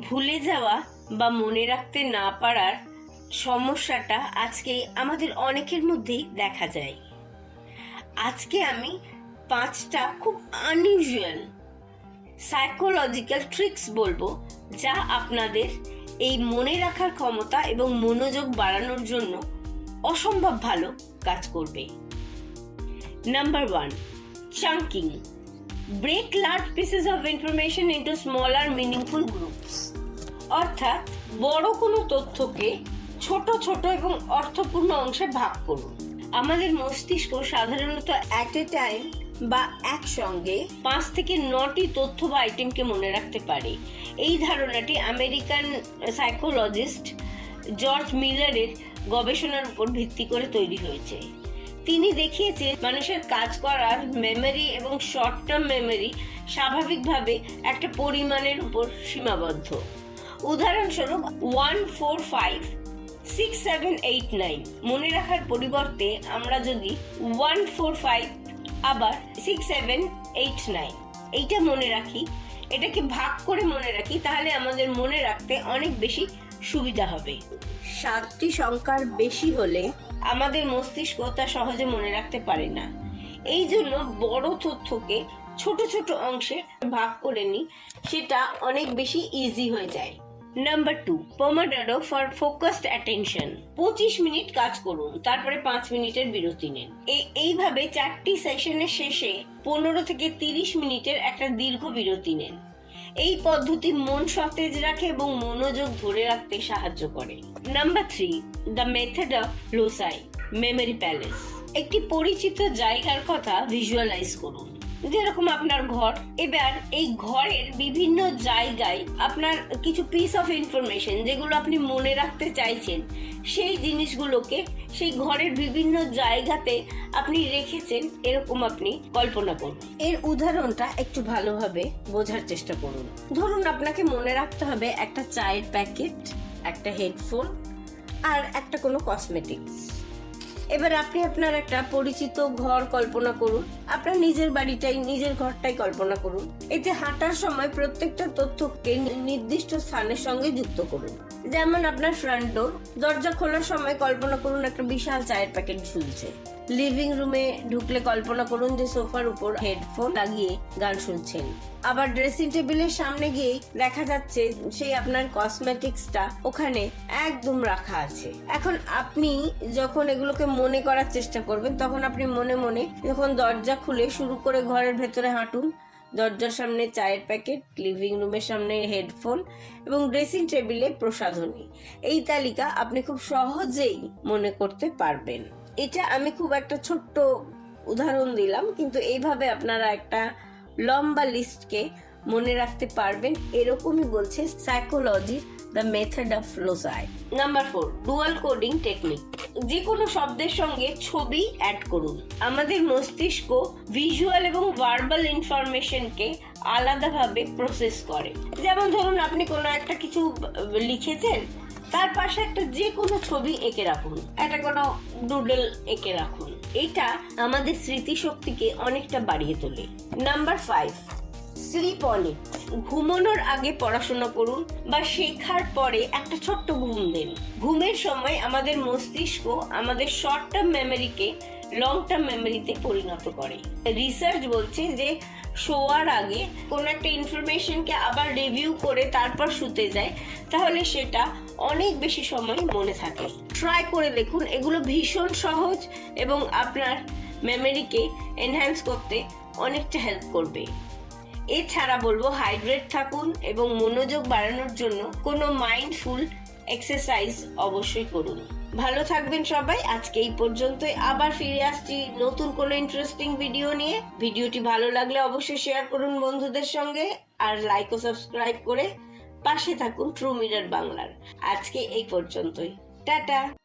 ভুলে যাওয়া বা মনে রাখতে না পারার সমস্যাটা আজকে আমাদের অনেকের মধ্যেই দেখা যায়। আজকে আমি পাঁচটা খুব আনইউজুয়াল সাইকোলজিক্যাল ট্রিক্স বলব যা আপনাদের এই মনে রাখার ক্ষমতা এবং মনোযোগ বাড়ানোর জন্য অসম্ভব ভালো কাজ করবে। Number one chunking break large pieces of information into smaller meaningful groups অর্থাৎ, বড় কোনো তথ্যকে ছোট ছোট এবং অর্থপূর্ণ অংশে ভাগ করুন। আমাদের মস্তিষ্ক সাধারণত অ্যাট এ টাইম বা একসঙ্গে পাঁচ থেকে নটি তথ্য বা আইটেমকে মনে রাখতে পারে। এই ধারণাটি আমেরিকান সাইকোলজিস্ট জর্জ মিলারের গবেষণার উপর ভিত্তি করে তৈরি হয়েছে। তিনি দেখিয়েছেন মানুষের কাজ করার মেমরি এবং শর্ট টার্ম মেমরি স্বাভাবিকভাবে একটা পরিমাণের উপর সীমাবদ্ধ। উদাহরণস্বরূপ one four five six seven eight nine মনে রাখার পরিবর্তে আমরা যদি ওয়ান ফোর ফাইভ আবার সিক্স সেভেন এইট নাইন এইটা মনে রাখি, এটাকে ভাগ করে মনে রাখি, তাহলে আমাদের মনে রাখতে অনেক বেশি সুবিধা হবে। সাতটি সংখ্যার বেশি হলে আমাদের মস্তিষ্ক তা সহজে মনে রাখতে পারে না। এই জন্য বড় তথ্যকে ছোট ছোট অংশে ভাগ করে নিই, সেটা অনেক বেশি ইজি হয়ে যায়। Number two pomodoro for focused attention পঁচিশ মিনিট কাজ করুন, তারপরে পাঁচ মিনিটের বিরতি নিন। এই- এইভাবে চারটি সেশনের শেষে পনেরো থেকে তিরিশ মিনিটের একটা দীর্ঘ বিরতি নেন। এই পদ্ধতি মন সতেজ রাখে এবং মনোযোগ ধরে রাখতে সাহায্য করে। Number three the method of loci memory palace একটি পরিচিত জায়গার কথা ভিজুয়ালাইজ করুন। যেরকম আপনার ঘর, এবার এই ঘরের বিভিন্ন জায়গায় আপনার কিছু পিস অফ ইনফরমেশন যেগুলো আপনি মনে রাখতে চাইছেন, সেই জিনিসগুলোকে সেই ঘরের বিভিন্ন জায়গাতে আপনি রেখেছেন, এরকম আপনি কল্পনা করুন। এর উদাহরণটা একটু ভালোভাবে বোঝার চেষ্টা করুন। ধরুন আপনাকে মনে রাখতে হবে একটা চায়ের প্যাকেট, একটা হেডফোন আর একটা কোনো কসমেটিক্স এবার আপনি আপনার একটা পরিচিত ঘর কল্পনা করুন। আপনার নিজের বাড়িটাই, নিজের ঘরটাই কল্পনা করুন। এতে হাঁটার সময় প্রত্যেকটা তথ্যকে নির্দিষ্ট স্থানের সঙ্গে যুক্ত করুন। যেমন আপনার ফ্রন্ট ডোর দরজা খোলার সময় কল্পনা করুন একটা বিশাল চায়ের প্যাকেট ঝুলছে। লিভিং রুমে ঢুকলে কল্পনা করুন যে সোফার উপর হেডফোন লাগিয়ে গান শুনছেন। আবার ড্রেসিং টেবিলের সামনে গিয়ে দেখা যাচ্ছে সেই আপনার কসমেটিক্সটা ওখানে একদম রাখা আছে। এখন আপনি যখন এগুলোকে মনে করার চেষ্টা করবেন, তখন আপনি মনে মনে যখন দরজা খুলে শুরু করে ঘরের ভেতরে হাঁটুন, দরজার সামনে চায়ের প্যাকেট লিভিং রুমের সামনে হেডফোন এবং ড্রেসিং টেবিলে প্রসাধনী। এই তালিকা আপনি খুব সহজেই মনে করতে পারবেন। এটা আমি খুব একটা ছোট্ট উদাহরণ দিলাম, কিন্তু এইভাবে আপনারা একটা লম্বা লিস্টকে মনে রাখতে পারবেন। এরকমই বলছে psychology the method of loci number four dual coding technique যে কোনো শব্দের সঙ্গে ছবি অ্যাড করুন। আমাদের মস্তিষ্ক ভিজুয়াল এবং ভার্বাল ইনফরমেশনকে আলাদাভাবে প্রসেস করে। যেমন ধরুন, আপনি কোনো একটা কিছু লিখেছেন, তার পাশে একটা যে কোনো ছবি এঁকে রাখুন, একটা কোনো ডুডল এঁকে রাখুন। এটা আমাদের স্মৃতিশক্তিকে অনেকটা বাড়িয়ে তোলে। Number five sleep on it ঘুমানোর আগে পড়াশোনা করুন বা শেখার পরে একটা ছোট্ট ঘুম দেন। ঘুমের সময় আমাদের মস্তিষ্ক আমাদের শর্ট টার্ম মেমোরিকে লং টার্ম মেমোরিতে পরিণত করে। রিসার্চ বলছে যে, শোয়ার আগে কোনো একটা ইনফরমেশনকে আবার রিভিউ করে তারপর শুতে যায়, তাহলে সেটা অনেক বেশি সময় মনে থাকে। ট্রাই করে দেখুন, এগুলো ভীষণ সহজ এবং আপনার মেমোরিকে এনহ্যান্স করতে অনেকটা হেল্প করবে। এছাড়া বলব হাইড্রেট থাকুন এবং মনোযোগ বাড়ানোর জন্য কোনো মাইন্ডফুল এক্সারসাইজ অবশ্যই করুন। ভালো থাকবেন সবাই, আজকে এই পর্যন্তই। আবার ফিরে আসছি নতুন কোনো ইন্টারেস্টিং ভিডিও নিয়ে। ভিডিওটি ভালো লাগলে অবশ্যই শেয়ার করুন বন্ধুদের সঙ্গে আর লাইক ও সাবস্ক্রাইব করে পাশে থাকুন ট্রু মিরার বাংলার। আজকে এই পর্যন্তই। টাটা!